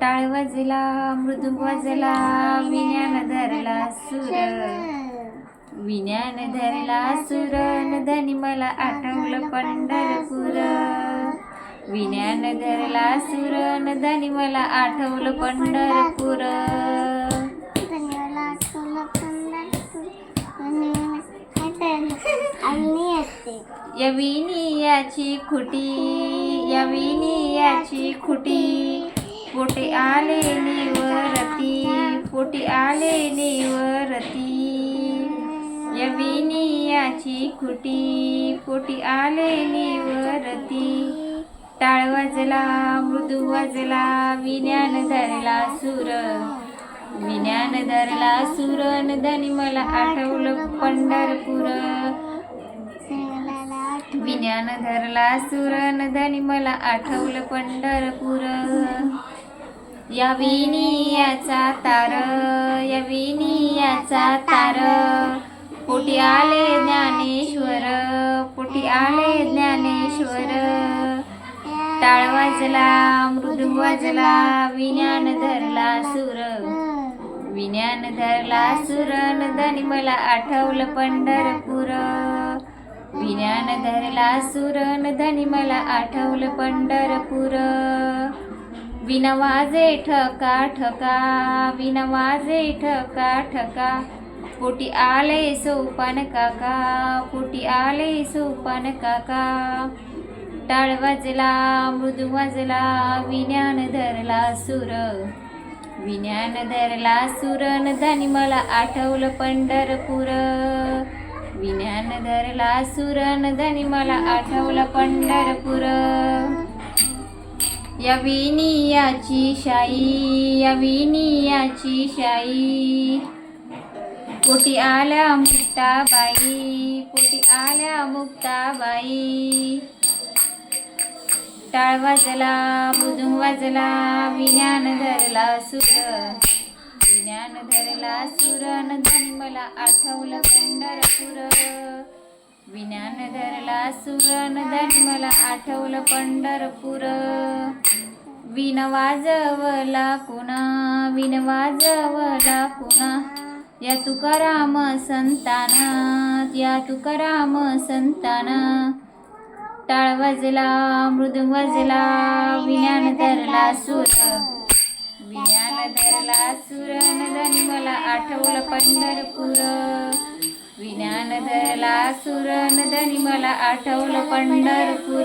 टाळ वाजला मृदुंग वाजला विज्ञान धरला सुर विज्ञान धरला सुर धनी मला आठवलं पंढरपूर विज्ञान धरला सुर धनी मला आठवलं पंढरपूर आणि यविनी याची खुटी यविनी याची खुटी. पोटे आले निवरती. पोटी आले निवरती. यविनी याची खुटी. पोटी आले निवरती. टाळ वाजला मृदू वाजला विज्ञान धरला सूर. विज्ञान धरला सुरन धनी मला आठवलं पंढरपूर. विज्ञान धरला सुरन धनी मला आठवलं पंढरपूर. या विनियाचा तार या विनियाचा तार. पोटी आले ज्ञानेश्वर पोटी आले ज्ञानेश्वर. टाळ वाजला मृदू वाजला विज्ञान धरला सूर. विज्ञान धरला सुरन धनी मला आठवलं पंढरपूर. विज्ञान धरला सुरन धनी मला आठवलं पंढरपूर. विनवाजे ठका ठका विनवाजे ठका ठका. पोटी आले सोपान काका पोटी आले सोपान काका. टाळ वाजला मृदू वाजला विज्ञान धरला सूर. विज्ञान धरला सुरन धनी मला आठवलं पंढरपूर. विज्ञान धरला सुरन धनी मला आठवलं पंढरपूर. या विनियाची शाई या विनियाची शाई. पोटी आल्या मुक्ताबाई पोटी आल्या मुक्ताबाई. टाळ वाजला बुधून वाजला विज्ञान धरला सुर. ज्ञान धरला सुरन धनी मला आठवलं पंढरपूर. विज्ञान धरला सुरन धनी मला आठवलं पंढरपूर. विन वाजवला कुणा? विन वाजवला कुणा? या तुकाराम संताना या तुकाराम संताना. टाळ वाजला मृदू वाजला विज्ञान धरला सूर. विज्ञान धरला सूर धनी मला आठवलं पंढरपूर. विज्ञान धरला सुरन धनी मला आठवलं पंढरपूर.